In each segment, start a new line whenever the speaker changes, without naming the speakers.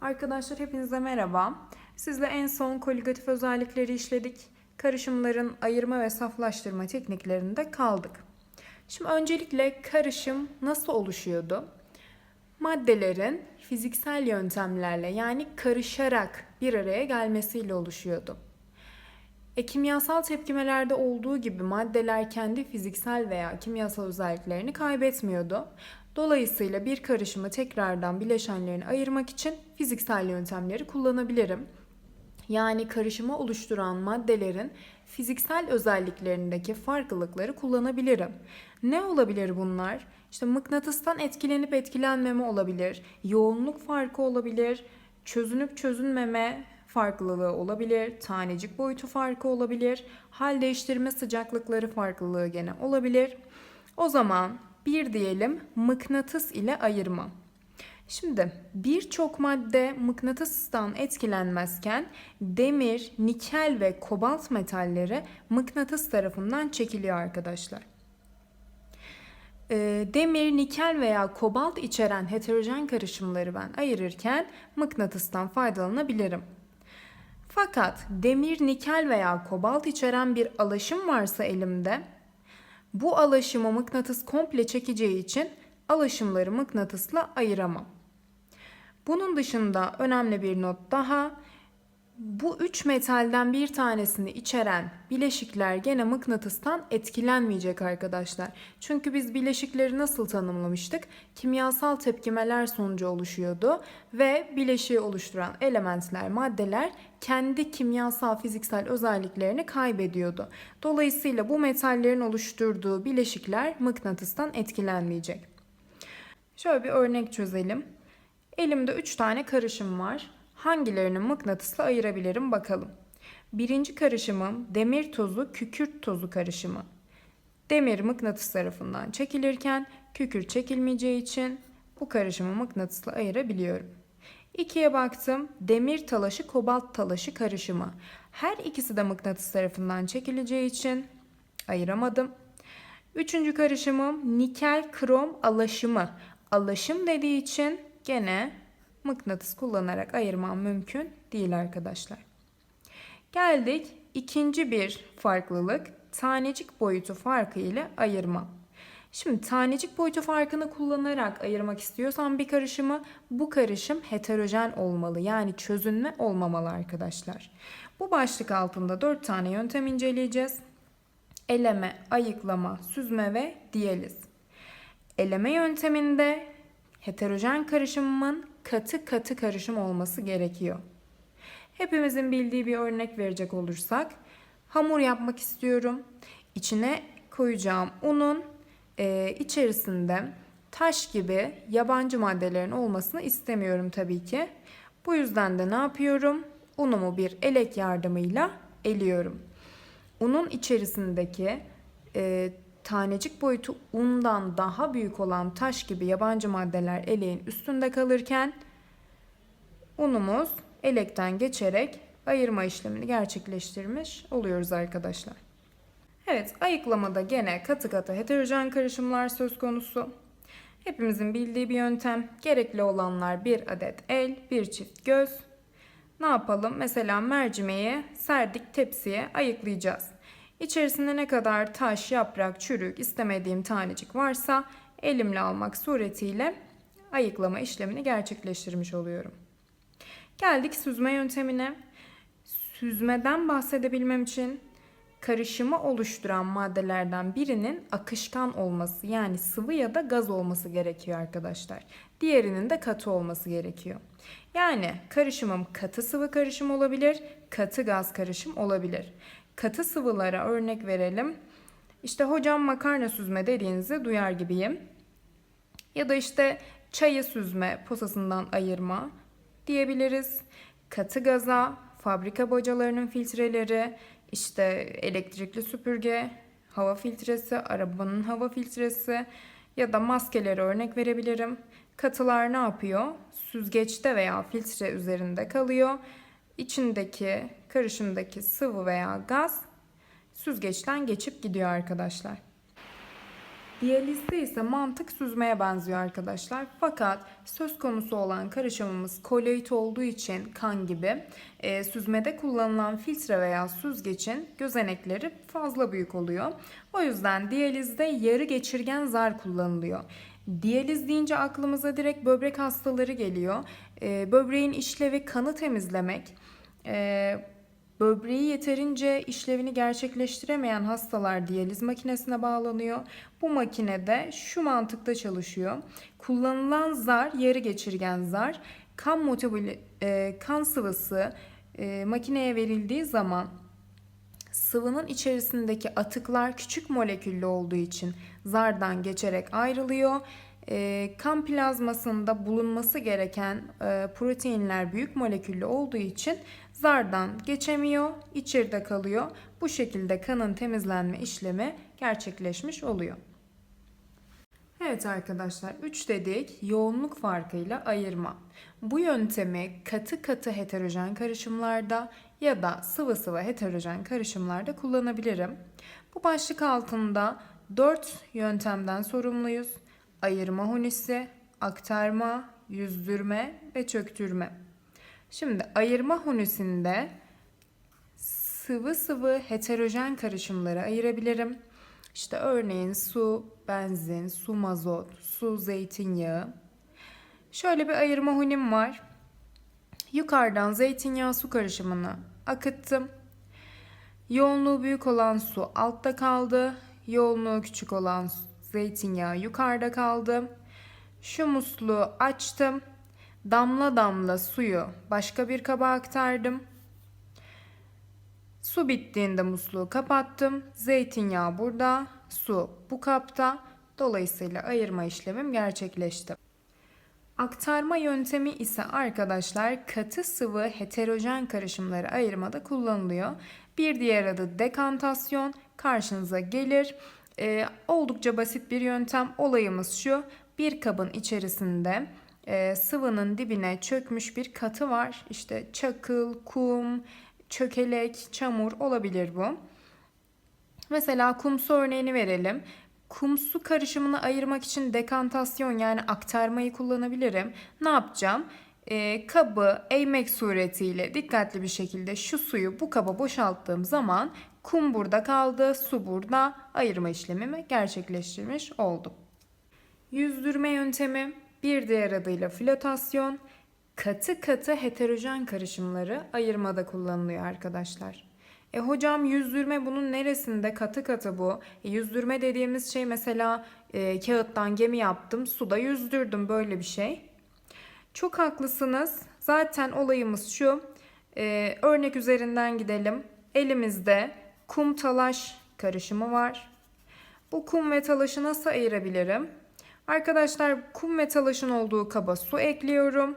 Arkadaşlar hepinize merhaba. Sizle en son koligatif özellikleri işledik. Karışımların ayırma ve saflaştırma tekniklerinde kaldık. Şimdi öncelikle karışım nasıl oluşuyordu? Maddelerin fiziksel yöntemlerle yani karışarak bir araya gelmesiyle oluşuyordu. E, kimyasal tepkimelerde olduğu gibi maddeler kendi fiziksel veya kimyasal özelliklerini kaybetmiyordu. Dolayısıyla bir karışımı tekrardan bileşenlerini ayırmak için fiziksel yöntemleri kullanabilirim. Yani karışımı oluşturan maddelerin fiziksel özelliklerindeki farklılıkları kullanabilirim. Ne olabilir bunlar? İşte mıknatıstan etkilenip etkilenmeme olabilir, yoğunluk farkı olabilir, çözünüp çözünmeme farklılığı olabilir, tanecik boyutu farkı olabilir, hal değiştirme sıcaklıkları farklılığı gene olabilir. O zaman bir diyelim mıknatıs ile ayırma. Şimdi birçok madde mıknatıstan etkilenmezken demir, nikel ve kobalt metalleri mıknatıs tarafından çekiliyor arkadaşlar. Ee, Demir, nikel veya kobalt içeren heterojen karışımları ben ayırırken mıknatıstan faydalanabilirim. Fakat demir, nikel veya kobalt içeren bir alaşım varsa elimde bu alaşımı mıknatıs komple çekeceği için alaşımları mıknatısla ayıramam. Bunun dışında önemli bir not daha. Bu üç metalden bir tanesini içeren bileşikler gene mıknatıstan etkilenmeyecek arkadaşlar. Çünkü biz bileşikleri nasıl tanımlamıştık? Kimyasal tepkimeler sonucu oluşuyordu ve bileşiği oluşturan elementler, maddeler kendi kimyasal fiziksel özelliklerini kaybediyordu. Dolayısıyla bu metallerin oluşturduğu bileşikler mıknatıstan etkilenmeyecek. Şöyle bir örnek çözelim. Elimde 3 tane karışım var. Hangilerini mıknatısla ayırabilirim bakalım. Birinci karışımım demir tozu kükürt tozu karışımı. Demir mıknatıs tarafından çekilirken kükürt çekilmeyeceği için bu karışımı mıknatısla ayırabiliyorum. İkiye baktım. Demir talaşı kobalt talaşı karışımı. Her ikisi de mıknatıs tarafından çekileceği için ayıramadım. Üçüncü karışımım nikel krom alaşımı. Alaşım dediği için gene mıknatıs kullanarak ayırmam mümkün değil arkadaşlar. Geldik ikinci bir farklılık tanecik boyutu farkı ile ayırma. Şimdi tanecik boyutu farkını kullanarak ayırmak istiyorsam bir karışımı bu karışım heterojen olmalı. Yani çözünme olmamalı arkadaşlar. Bu başlık altında 4 tane yöntem inceleyeceğiz. Eleme, ayıklama, süzme ve diyaliz. Eleme yönteminde heterojen karışımın katı katı karışım olması gerekiyor. Hepimizin bildiği bir örnek verecek olursak hamur yapmak istiyorum. İçine koyacağım unun e, içerisinde taş gibi yabancı maddelerin olmasını istemiyorum tabii ki. Bu yüzden de ne yapıyorum? Unumu bir elek yardımıyla eliyorum. Unun içerisindeki e, tanecik boyutu undan daha büyük olan taş gibi yabancı maddeler eleğin üstünde kalırken unumuz elekten geçerek ayırma işlemini gerçekleştirmiş oluyoruz arkadaşlar. Evet ayıklamada gene katı katı heterojen karışımlar söz konusu. Hepimizin bildiği bir yöntem. Gerekli olanlar bir adet el, bir çift göz. Ne yapalım? Mesela mercimeği serdik tepsiye ayıklayacağız. İçerisinde ne kadar taş, yaprak, çürük, istemediğim tanecik varsa elimle almak suretiyle ayıklama işlemini gerçekleştirmiş oluyorum. Geldik süzme yöntemine. Süzmeden bahsedebilmem için karışımı oluşturan maddelerden birinin akışkan olması yani sıvı ya da gaz olması gerekiyor arkadaşlar. Diğerinin de katı olması gerekiyor. Yani karışımım katı sıvı karışım olabilir, katı gaz karışım olabilir. Katı sıvılara örnek verelim. İşte hocam makarna süzme dediğinizi duyar gibiyim. Ya da işte çayı süzme, posasından ayırma diyebiliriz. Katı gaza, fabrika bocalarının filtreleri, işte elektrikli süpürge, hava filtresi, arabanın hava filtresi ya da maskeleri örnek verebilirim. Katılar ne yapıyor? Süzgeçte veya filtre üzerinde kalıyor. İçindeki karışımdaki sıvı veya gaz süzgeçten geçip gidiyor arkadaşlar. Diyalizde ise mantık süzmeye benziyor arkadaşlar. Fakat söz konusu olan karışımımız koloid olduğu için kan gibi e, süzmede kullanılan filtre veya süzgecin gözenekleri fazla büyük oluyor. O yüzden diyalizde yarı geçirgen zar kullanılıyor. Diyaliz deyince aklımıza direkt böbrek hastaları geliyor. E, böbreğin işlevi kanı temizlemek. E, Böbreği yeterince işlevini gerçekleştiremeyen hastalar diyaliz makinesine bağlanıyor. Bu makinede şu mantıkta çalışıyor. Kullanılan zar yarı geçirgen zar. Kan motabili, e, kan sıvısı e, makineye verildiği zaman sıvının içerisindeki atıklar küçük moleküllü olduğu için zardan geçerek ayrılıyor. E, kan plazmasında bulunması gereken e, proteinler büyük moleküllü olduğu için zardan geçemiyor, içeride kalıyor. Bu şekilde kanın temizlenme işlemi gerçekleşmiş oluyor. Evet arkadaşlar 3 dedik yoğunluk farkıyla ayırma. Bu yöntemi katı katı heterojen karışımlarda ya da sıvı sıvı heterojen karışımlarda kullanabilirim. Bu başlık altında 4 yöntemden sorumluyuz. Ayırma hunisi, aktarma, yüzdürme ve çöktürme. Şimdi ayırma hunisinde sıvı sıvı heterojen karışımları ayırabilirim. İşte örneğin su, benzin, su mazot, su zeytinyağı. Şöyle bir ayırma hunim var. Yukarıdan zeytinyağı su karışımını akıttım. Yoğunluğu büyük olan su altta kaldı. Yoğunluğu küçük olan zeytinyağı yukarıda kaldı. Şu musluğu açtım. Damla damla suyu başka bir kaba aktardım. Su bittiğinde musluğu kapattım. Zeytinyağı burada, su bu kapta. Dolayısıyla ayırma işlemim gerçekleşti. Aktarma yöntemi ise arkadaşlar katı sıvı heterojen karışımları ayırmada kullanılıyor. Bir diğer adı dekantasyon karşınıza gelir. Ee, oldukça basit bir yöntem. Olayımız şu. Bir kabın içerisinde e, sıvının dibine çökmüş bir katı var. İşte çakıl, kum, çökelek, çamur olabilir bu. Mesela kumsu örneğini verelim. Kumsu karışımını ayırmak için dekantasyon yani aktarmayı kullanabilirim. Ne yapacağım? E, kabı eğmek suretiyle dikkatli bir şekilde şu suyu bu kaba boşalttığım zaman kum burada kaldı, su burada ayırma işlemimi gerçekleştirmiş oldum. Yüzdürme yöntemi bir diğer adıyla flotasyon katı katı heterojen karışımları ayırmada kullanılıyor arkadaşlar. E hocam yüzdürme bunun neresinde katı katı bu? E, yüzdürme dediğimiz şey mesela e, kağıttan gemi yaptım suda yüzdürdüm böyle bir şey. Çok haklısınız. Zaten olayımız şu. E, örnek üzerinden gidelim. Elimizde kum talaş karışımı var. Bu kum ve talaşı nasıl ayırabilirim? Arkadaşlar kum ve talaşın olduğu kaba su ekliyorum.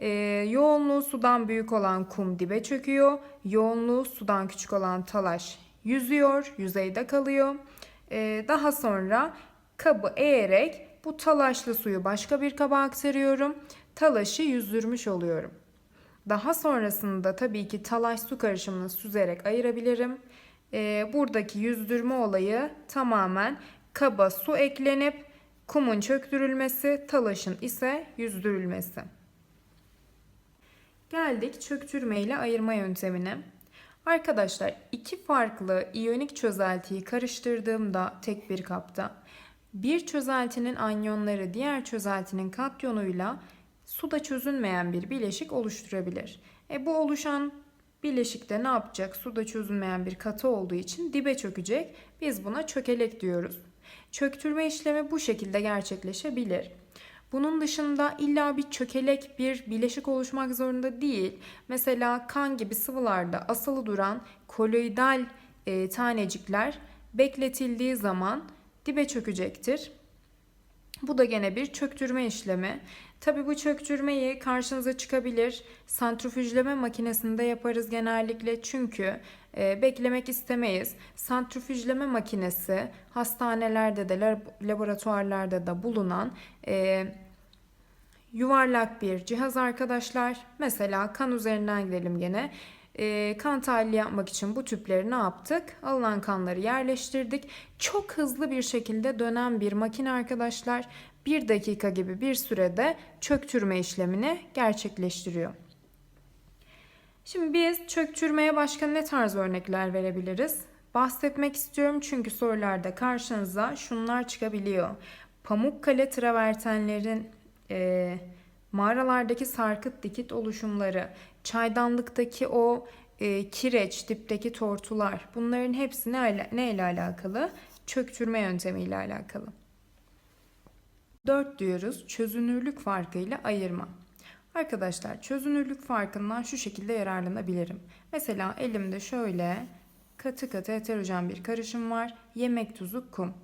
Ee, yoğunluğu sudan büyük olan kum dibe çöküyor. Yoğunluğu sudan küçük olan talaş yüzüyor, yüzeyde kalıyor. Ee, daha sonra kabı eğerek bu talaşlı suyu başka bir kaba aktarıyorum. Talaşı yüzdürmüş oluyorum. Daha sonrasında tabii ki talaş su karışımını süzerek ayırabilirim. Ee, buradaki yüzdürme olayı tamamen kaba su eklenip kumun çöktürülmesi, talaşın ise yüzdürülmesi. Geldik çöktürme ile ayırma yöntemine. Arkadaşlar iki farklı iyonik çözeltiyi karıştırdığımda tek bir kapta bir çözeltinin anyonları diğer çözeltinin katyonuyla suda çözünmeyen bir bileşik oluşturabilir. E bu oluşan bileşikte ne yapacak? Suda çözünmeyen bir katı olduğu için dibe çökecek. Biz buna çökelek diyoruz. Çöktürme işlemi bu şekilde gerçekleşebilir. Bunun dışında illa bir çökelek bir bileşik oluşmak zorunda değil. Mesela kan gibi sıvılarda asılı duran koloidal e, tanecikler bekletildiği zaman dibe çökecektir. Bu da gene bir çöktürme işlemi. Tabi bu çöktürmeyi karşınıza çıkabilir. Santrifüjleme makinesinde yaparız genellikle çünkü e, beklemek istemeyiz. Santrifüjleme makinesi hastanelerde de laboratuvarlarda da bulunan e, yuvarlak bir cihaz arkadaşlar. Mesela kan üzerinden gidelim gene. E, kan tahlili yapmak için bu tüpleri ne yaptık? Alınan kanları yerleştirdik. Çok hızlı bir şekilde dönen bir makine arkadaşlar. Bir dakika gibi bir sürede çöktürme işlemini gerçekleştiriyor. Şimdi biz çöktürmeye başka ne tarz örnekler verebiliriz? Bahsetmek istiyorum çünkü sorularda karşınıza şunlar çıkabiliyor. Pamukkale travertenlerin e, mağaralardaki sarkıt dikit oluşumları, çaydanlıktaki o e, kireç, dipteki tortular bunların hepsi ne, ne ile alakalı? Çöktürme yöntemiyle alakalı. 4 diyoruz çözünürlük farkıyla ayırma. Arkadaşlar çözünürlük farkından şu şekilde yararlanabilirim. Mesela elimde şöyle katı katı heterojen bir karışım var. Yemek tuzu, kum.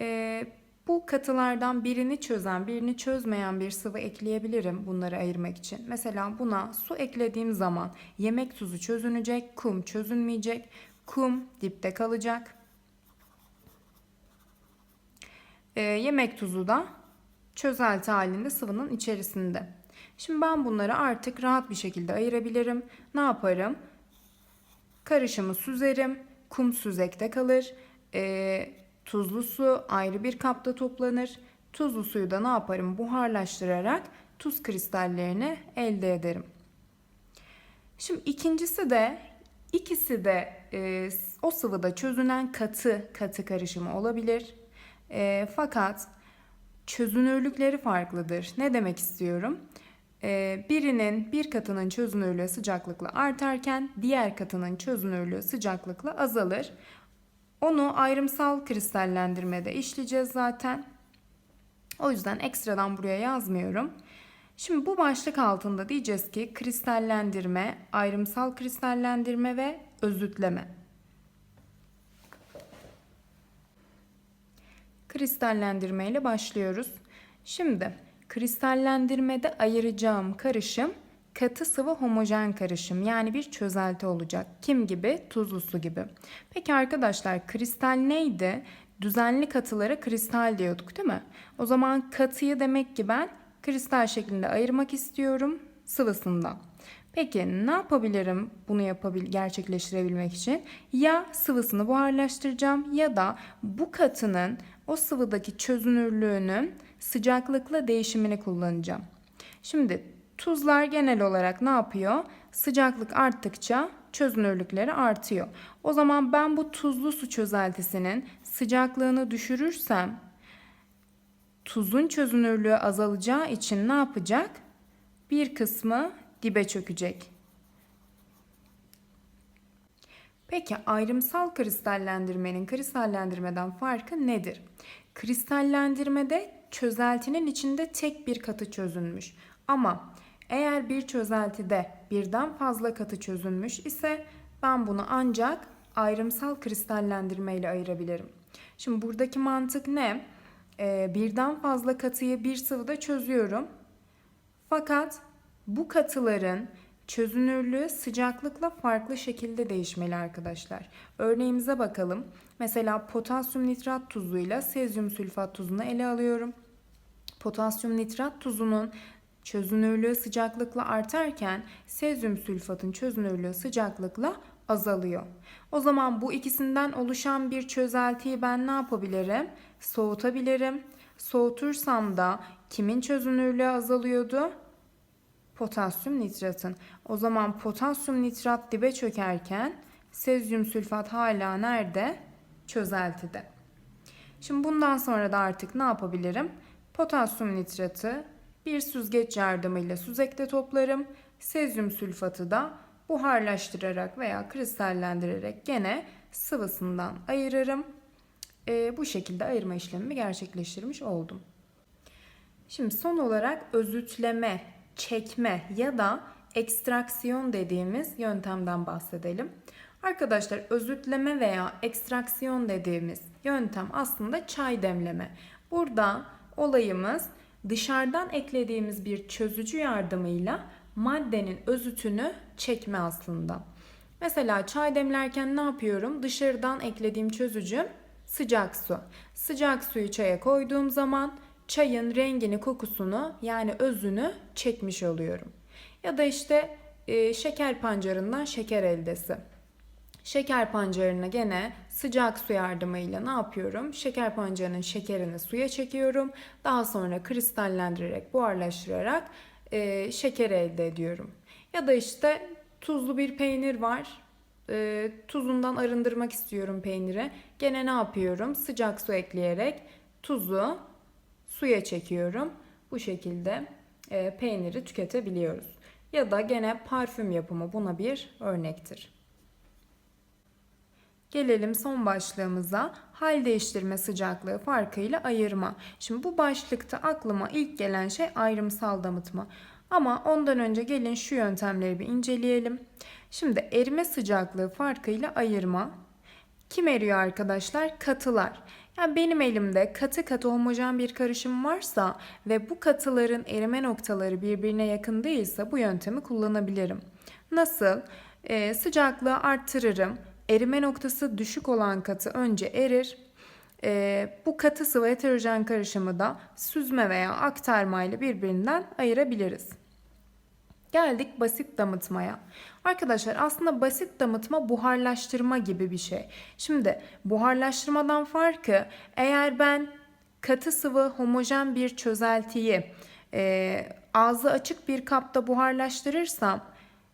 Ee, bu katılardan birini çözen, birini çözmeyen bir sıvı ekleyebilirim bunları ayırmak için. Mesela buna su eklediğim zaman yemek tuzu çözünecek, kum çözünmeyecek. Kum dipte kalacak. Ee, yemek tuzu da çözelti halinde sıvının içerisinde. Şimdi ben bunları artık rahat bir şekilde ayırabilirim. Ne yaparım? Karışımı süzerim. Kum süzekte kalır. E, tuzlu su ayrı bir kapta toplanır. Tuzlu suyu da ne yaparım? Buharlaştırarak tuz kristallerini elde ederim. Şimdi ikincisi de ikisi de e, o sıvıda çözünen katı katı karışımı olabilir. E, fakat çözünürlükleri farklıdır. Ne demek istiyorum? Ee, birinin bir katının çözünürlüğü sıcaklıkla artarken diğer katının çözünürlüğü sıcaklıkla azalır. Onu ayrımsal kristallendirmede işleyeceğiz zaten. O yüzden ekstradan buraya yazmıyorum. Şimdi bu başlık altında diyeceğiz ki kristallendirme, ayrımsal kristallendirme ve özütleme. Kristallendirme ile başlıyoruz. Şimdi kristallendirmede ayıracağım karışım katı sıvı homojen karışım yani bir çözelti olacak. Kim gibi? Tuzlu su gibi. Peki arkadaşlar kristal neydi? Düzenli katılara kristal diyorduk değil mi? O zaman katıyı demek ki ben kristal şeklinde ayırmak istiyorum sıvısından. Peki ne yapabilirim bunu yapabil gerçekleştirebilmek için? Ya sıvısını buharlaştıracağım ya da bu katının o sıvıdaki çözünürlüğünün sıcaklıkla değişimini kullanacağım. Şimdi tuzlar genel olarak ne yapıyor? Sıcaklık arttıkça çözünürlükleri artıyor. O zaman ben bu tuzlu su çözeltisinin sıcaklığını düşürürsem tuzun çözünürlüğü azalacağı için ne yapacak? Bir kısmı dibe çökecek. Peki ayrımsal kristallendirmenin kristallendirmeden farkı nedir? Kristallendirmede çözeltinin içinde tek bir katı çözünmüş. Ama eğer bir çözeltide birden fazla katı çözünmüş ise ben bunu ancak ayrımsal kristallendirme ile ayırabilirim. Şimdi buradaki mantık ne? Ee, birden fazla katıyı bir sıvıda çözüyorum. Fakat bu katıların çözünürlüğü sıcaklıkla farklı şekilde değişmeli arkadaşlar. Örneğimize bakalım. Mesela potasyum nitrat tuzuyla sezyum sülfat tuzunu ele alıyorum. Potasyum nitrat tuzunun çözünürlüğü sıcaklıkla artarken sezyum sülfatın çözünürlüğü sıcaklıkla azalıyor. O zaman bu ikisinden oluşan bir çözeltiyi ben ne yapabilirim? Soğutabilirim. Soğutursam da kimin çözünürlüğü azalıyordu? Potasyum nitratın. O zaman potasyum nitrat dibe çökerken sezyum sülfat hala nerede? Çözeltide. Şimdi bundan sonra da artık ne yapabilirim? Potasyum nitratı bir süzgeç yardımıyla süzekte toplarım. Sezyum sülfatı da buharlaştırarak veya kristallendirerek gene sıvısından ayırırım. E, bu şekilde ayırma işlemimi gerçekleştirmiş oldum. Şimdi son olarak özütleme, çekme ya da ekstraksiyon dediğimiz yöntemden bahsedelim. Arkadaşlar özütleme veya ekstraksiyon dediğimiz yöntem aslında çay demleme. Burada olayımız dışarıdan eklediğimiz bir çözücü yardımıyla maddenin özütünü çekme aslında. Mesela çay demlerken ne yapıyorum? Dışarıdan eklediğim çözücüm sıcak su. Sıcak suyu çaya koyduğum zaman çayın rengini, kokusunu yani özünü çekmiş oluyorum. Ya da işte e, şeker pancarından şeker eldesi. Şeker pancarını gene sıcak su yardımıyla ne yapıyorum? Şeker pancarının şekerini suya çekiyorum. Daha sonra kristallendirerek, buharlaştırarak e, şeker elde ediyorum. Ya da işte tuzlu bir peynir var. E, tuzundan arındırmak istiyorum peyniri. Gene ne yapıyorum? Sıcak su ekleyerek tuzu suya çekiyorum. Bu şekilde e, peyniri tüketebiliyoruz. Ya da gene parfüm yapımı buna bir örnektir. Gelelim son başlığımıza hal değiştirme sıcaklığı farkıyla ayırma. Şimdi bu başlıkta aklıma ilk gelen şey ayrımsal damıtma. Ama ondan önce gelin şu yöntemleri bir inceleyelim. Şimdi erime sıcaklığı farkıyla ayırma. Kim eriyor arkadaşlar? Katılar. Yani benim elimde katı katı homojen bir karışım varsa ve bu katıların erime noktaları birbirine yakın değilse bu yöntemi kullanabilirim. Nasıl? Ee, sıcaklığı arttırırım. Erime noktası düşük olan katı önce erir. Ee, bu katı sıvı heterojen karışımı da süzme veya aktarma ile birbirinden ayırabiliriz. Geldik basit damıtmaya. Arkadaşlar aslında basit damıtma buharlaştırma gibi bir şey. Şimdi buharlaştırmadan farkı eğer ben katı sıvı homojen bir çözeltiyi e, ağzı açık bir kapta buharlaştırırsam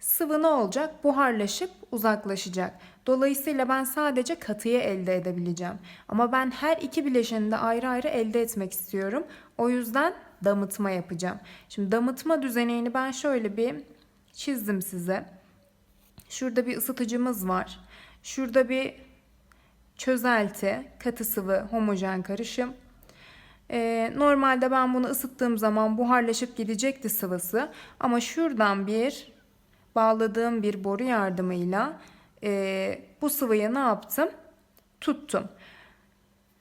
sıvı ne olacak? Buharlaşıp uzaklaşacak. Dolayısıyla ben sadece katıyı elde edebileceğim. Ama ben her iki bileşeni de ayrı ayrı elde etmek istiyorum. O yüzden damıtma yapacağım. Şimdi damıtma düzenini ben şöyle bir çizdim size. Şurada bir ısıtıcımız var. Şurada bir çözelti, katı sıvı, homojen karışım. Ee, normalde ben bunu ısıttığım zaman buharlaşıp gidecekti sıvısı. Ama şuradan bir bağladığım bir boru yardımıyla e, bu sıvıyı ne yaptım? Tuttum.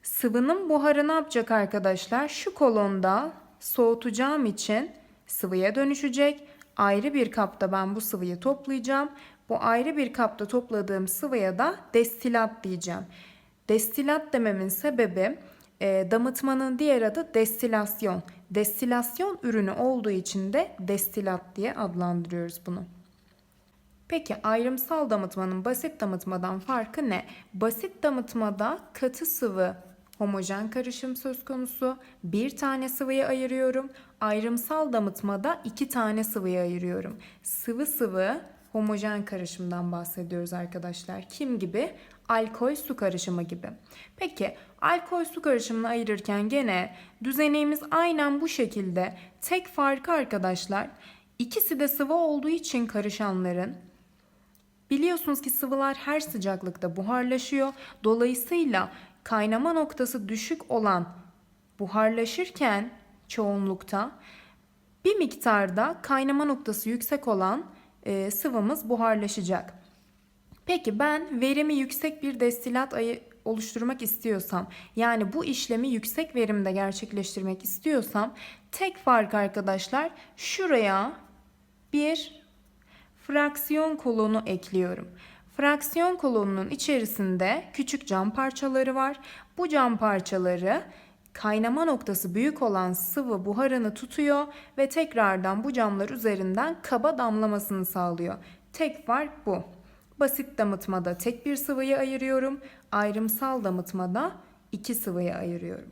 Sıvının buharı ne yapacak arkadaşlar? Şu kolonda soğutacağım için sıvıya dönüşecek. Ayrı bir kapta ben bu sıvıyı toplayacağım. Bu ayrı bir kapta topladığım sıvıya da destilat diyeceğim. Destilat dememin sebebi e, damıtmanın diğer adı destilasyon. Destilasyon ürünü olduğu için de destilat diye adlandırıyoruz bunu. Peki ayrımsal damıtmanın basit damıtmadan farkı ne? Basit damıtmada katı sıvı homojen karışım söz konusu. Bir tane sıvıyı ayırıyorum. Ayrımsal damıtmada iki tane sıvıyı ayırıyorum. Sıvı sıvı homojen karışımdan bahsediyoruz arkadaşlar. Kim gibi? Alkol su karışımı gibi. Peki alkol su karışımını ayırırken gene düzenimiz aynen bu şekilde. Tek farkı arkadaşlar ikisi de sıvı olduğu için karışanların Biliyorsunuz ki sıvılar her sıcaklıkta buharlaşıyor. Dolayısıyla kaynama noktası düşük olan buharlaşırken çoğunlukta bir miktarda kaynama noktası yüksek olan e, sıvımız buharlaşacak. Peki ben verimi yüksek bir destilat ayı oluşturmak istiyorsam yani bu işlemi yüksek verimde gerçekleştirmek istiyorsam tek fark arkadaşlar şuraya bir fraksiyon kolonu ekliyorum. Fraksiyon kolonunun içerisinde küçük cam parçaları var. Bu cam parçaları kaynama noktası büyük olan sıvı buharını tutuyor ve tekrardan bu camlar üzerinden kaba damlamasını sağlıyor. Tek fark bu. Basit damıtmada tek bir sıvıyı ayırıyorum. Ayrımsal damıtmada iki sıvıyı ayırıyorum.